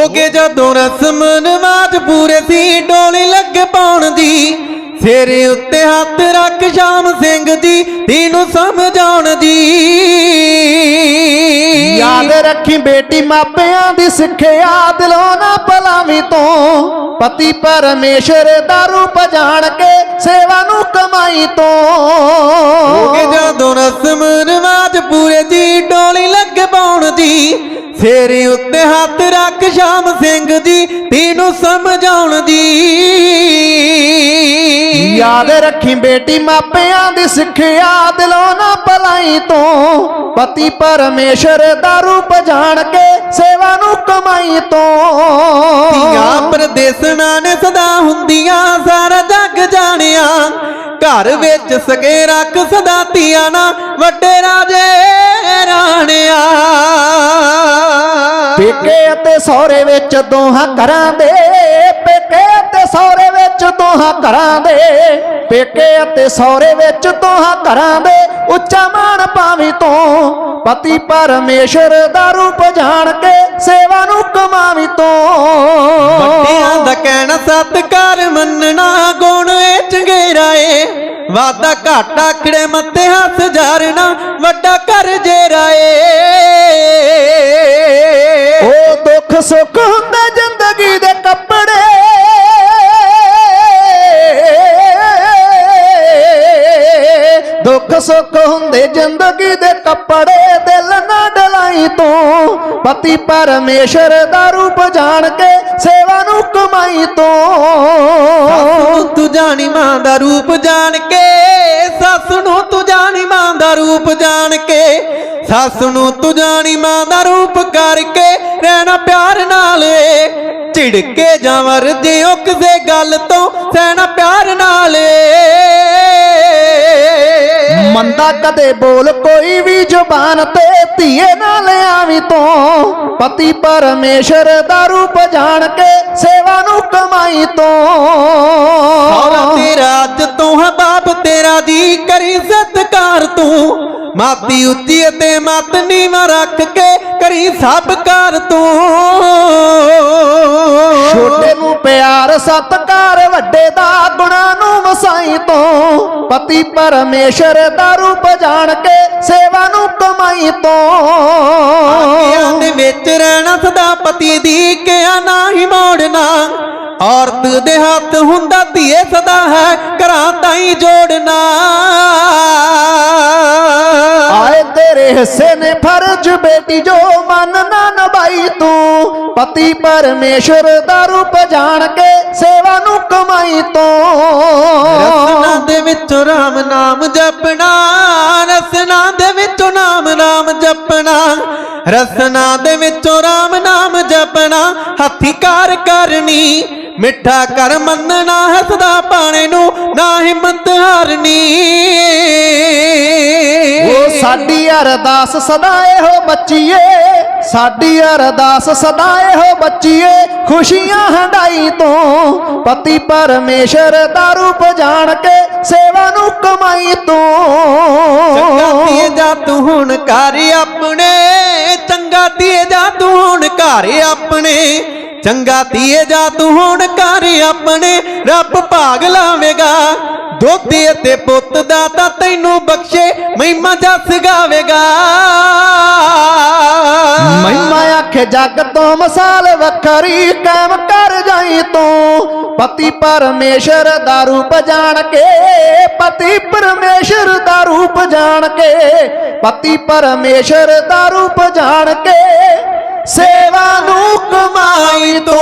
ਹੋ ਕੇ ਜਦੋਂ ਰਸਮ ਨਵਾਜ ਪੂਰੇ ਸੀ ਡੋਲੀ ਲੱਗੇ ਪਾਉਣ ਦੀ। ਸਿਰੇ ਉੱਤੇ ਹੱਥ ਰੱਖ ਸ਼ਾਮ ਸਿੰਘ ਜੀ ਤੀਨੂੰ ਸਮਝਾਉਣ ਦੀ। ਯਾਦ ਰੱਖੀ ਬੇਟੀ ਮਾਪਿਆਂ ਦੀ ਸਿੱਖਿਆ ਦਿਲੋਂ ਨਾ ਭਲਾਵੀਂ ਤੋਂ। ਪਤੀ ਪਰਮੇਸ਼ਰ ਦਾ ਰੂਪ ਜਾਣ ਕੇ ਸੇਵਾ ਨੂੰ ਕਮਾਈ ਤੋਂ। ਹੋ ਕੇ ਜਦੋਂ ਰਸਮ ਨਵਾਜ ਪੂਰੇ ਦੀ ਦੀ ਸਿਰੇ ਉੱਤੇ ਹੱਥ ਰੱਖ ਸ਼ਾਮ ਸਿੰਘ ਜੀ ਤੀਨੂੰ ਸਮਝਾਉਣ ਦੀ। ਯਾਦ ਰੱਖੀ ਬੇਟੀ ਮਾਪਿਆਂ ਦੀ ਸਿੱਖਿਆ ਦਿਲੋਂ ਨਾ ਭਲਾਈ ਤੋਂ। ਪਤੀ ਪਰਮੇਸ਼ਰ ਦਾ ਰੂਪ ਜਾਣ ਕੇ ਸੇਵਾ ਨੂੰ ਕਮਾਈ ਤੋਂ। ਧੀਆਂ ਪਰਦੇਸਣਾ ਨੇ ਸਦਾ ਹੁੰਦੀਆਂ ਸਾਰਾ ਜੱਗ ਜਾਣਿਆ। ਘਰ ਵਿੱਚ ਸਗੇ ਰੱਖ ਸਦਾ ਧੀਆਂ ਨਾ ਵੱਡੇ ਰਾਜੇ ਰਾਣਿਆ। ਪੇਕੇ ਸਹੁਰੇ ਵਿੱਚ ਦੋਹਾਂ ਘਰਾਂ ਦੇ ਪੇਕੇ ਅਤੇ ਸਹੁਰੇ ਵਿੱਚ ਦੋਹਾਂ ਘਰਾਂ ਦੇ ਪੇਕੇ ਅਤੇ ਸਹੁਰੇ ਵਿੱਚ ਦੋਹਾਂ ਘਰਾਂ ਦੇ, ਉੱਚਾ ਮਾਣ ਪਾਵੀ ਤੋਂ ਪਤੀ ਪਰਮੇਸ਼ਰ ਦਾ ਰੂਪ ਜਾਣ ਕੇ ਸੇਵਾ ਨੂੰ ਕਮਾ ਵਾਦਾ ਘਾਟਾ ਖੜੇ ਮੱਥੇ ਹੱਥ ਜਾਰਨਾ ਵੱਡਾ ਕਰ ਜੇਰਾ ਏ ਉਹ ਦੁੱਖ ਸੁੱਖ ਹੁੰਦਾ ਜ਼ਿੰਦਗੀ ਦੇ ਕੱਪੜੇ। ਦੁੱਖ ਸੁੱਖ ਹੁੰਦੇ ਜ਼ਿੰਦਗੀ ਦੇ ਕੱਪੜੇ, ਦਿਲ ਨਾ ਡਲਾਈ ਤੋਂ। ਪਤੀ ਪਰਮੇਸ਼ਰ ਦਾ ਰੂਪ ਜਾਣ ਕੇ ਸੇਵਾ ਨੂੰ ਕਮਾਈ ਤੋਂ ਤੂੰ। ਜਾਣੀ ਮਾਂ ਦਾ ਰੂਪ ਜਾਣ ਕੇ, ਸੱਸ ਨੂੰ ਤੂੰ ਜਾਣੀ ਮਾਂ ਦਾ ਰੂਪ ਜਾਣ ਕੇ, ਸੱਸ ਨੂੰ ਤੂੰ ਜਾਣੀ ਮਾਂ ਦਾ ਰੂਪ ਕਰਕੇ ਰਹਿਣਾ ਪਿਆਰ ਨਾਲ ਏ। ਝਿੜਕੇ ਜਾਂ ਵਰਦੇ ਕਿਸੇ ਗੱਲ ਤੋਂ ਸਹਿਣਾ ਪਿਆਰ ਨਾਲ ਏ। ਮੰਦਾ ਕਦੇ ਬੋਲ, ਕੋਈ ਵੀ ਜ਼ੁਬਾਨ ਤੇ ਧੀਏ ਨਾਲ ਆਵੀਂ ਤੋਂ। ਪਤੀ ਪਰਮੇਸ਼ਰ ਦਾ ਰੂਪ ਜਾਣ ਕੇ ਸੇਵਾ ਨੂੰ ਕਮਾਈ ਤੋਂ। ਬਾਪ ਦੀ ਕਰੀ ਸਤਕਾਰ ਤੂੰ। ਮਾਤੀ ਉੱਚੀ ਅਤੇ ਮਤ ਨੀਵਾਂ ਰੱਖ ਕੇ ਕਰੀ ਸਭ ਕਰ ਤੂੰ। ਛੋਟੇ ਨੂੰ ਪਿਆਰ ਸਤਕਾਰ ਵੱਡੇ ਦਾ ਗੁਣਾ ਨੂੰ ਵਸਾਈ ਤੋਂ। ਪਤੀ ਪਰਮੇਸ਼ਰ ਦਾ ਰੂਪ ਜਾਣ ਕੇ ਸੇਵਾ ਨੂੰ ਕਮਾਈ ਤੋਂ। ਦੇ ਵਿੱਚ ਰਹਿਣਾ ਸਦਾ ਪਤੀ ਦੀ ਕਿਆ ਨਹੀਂ ਮੋੜਨਾ ਔਰਤ ਦੇ ਹੱਥ ਹੁੰਦਾ ਧੀਏ ਸਦਾ ਹੈ ਘਰਾਂ ਤਾਈ ਜੋੜਨਾ ਹਿੱਸੇ ਨੇ ਫਰਜ਼ ਬੇਟੀ ਜੋ ਮਨ ਨਾ ਨਭਾਈ ਤੂੰ। ਪਤੀ ਪਰਮੇਸ਼ਰ ਦਾ ਰੂਪ ਜਾਣ ਕੇ ਸੇਵਾ ਨੂੰ ਕਮਾਈ ਰਸਨਾ ਦੇ ਵਿੱਚੋਂ ਰਾਮ ਨਾਮ ਜਪਣਾ, ਰਸਨਾ ਦੇ ਵਿੱਚੋਂ ਨਾਮ ਨਾਮ ਜਪਣਾ, ਰਸਨਾ ਦੇ ਵਿੱਚੋਂ ਰਾਮ ਨਾਮ ਜਪਣਾ, ਹੱਥੀ ਕਾਰ ਕਰਨੀ, ਮਿੱਠਾ ਕਰ ਮੰਨਣਾ, ਹੱਸਦਾ ਪਾਣੇ ਨੂੰ ਨਾ ਹਿੰਮਤ ਹਾਰਨੀ। ਸਾਡੀ ਅਰਦਾਸ ਸਦਾ ਇਹੋ ਬੱਚੀਏ, ਸਾਡੀ ਅਰਦਾਸ ਸਦਾ ਇਹੋ ਬੱਚੀਏ, ਖੁਸ਼ੀਆਂ ਹੰਡਾਈ ਤੋਂ ਪਤੀ ਪਰਮੇਸ਼ਰ ਦਾ ਰੂਪ ਜਾਣ ਕੇ ਸੇਵਾ ਨੂੰ ਕਮਾਈ ਚੰਗਾ ਧੀਏ ਤੋਂ ਜਾ ਤੂੰ ਹੁਣ ਘਰ ਆਪਣੇ, ਚੰਗਾ ਧੀਏ ਜਾ ਤੂੰ ਹੁਣ ਘਰ ਆਪਣੇ। ਚੰਗਾ ਧੀਏ, ਜਾ ਤੂੰ ਹੁਣ ਘਰ ਆਪਣੇ, ਰੱਬ ਭਾਗ ਲਾਵੇਗਾ। ਦੋਤੇ ਅਤੇ ਪੁੱਤ ਦਾ ਤਾਂ ਤੈਨੂੰ ਬਖਸ਼ੇ, ਮਹਿਮਾ ਜਸ ਗਾਵੇਗਾ ਮਹਿਮਾ ਆਖੇ, ਜਗ ਤੋਂ ਮਿਸਾਲ ਵੱਖਰੀ ਕਾਇਮ ਕਰ ਜਾਈ ਤੂੰ। ਪਤੀ ਪਰਮੇਸ਼ਰ ਦਾ ਰੂਪ ਜਾਣ ਕੇ, ਪਤੀ ਪਰਮੇਸ਼ਰ ਦਾ ਰੂਪ ਜਾਣ ਕੇ, ਪਤੀ ਪਰਮੇਸ਼ਰ ਦਾ ਰੂਪ ਜਾਣ ਕੇ তো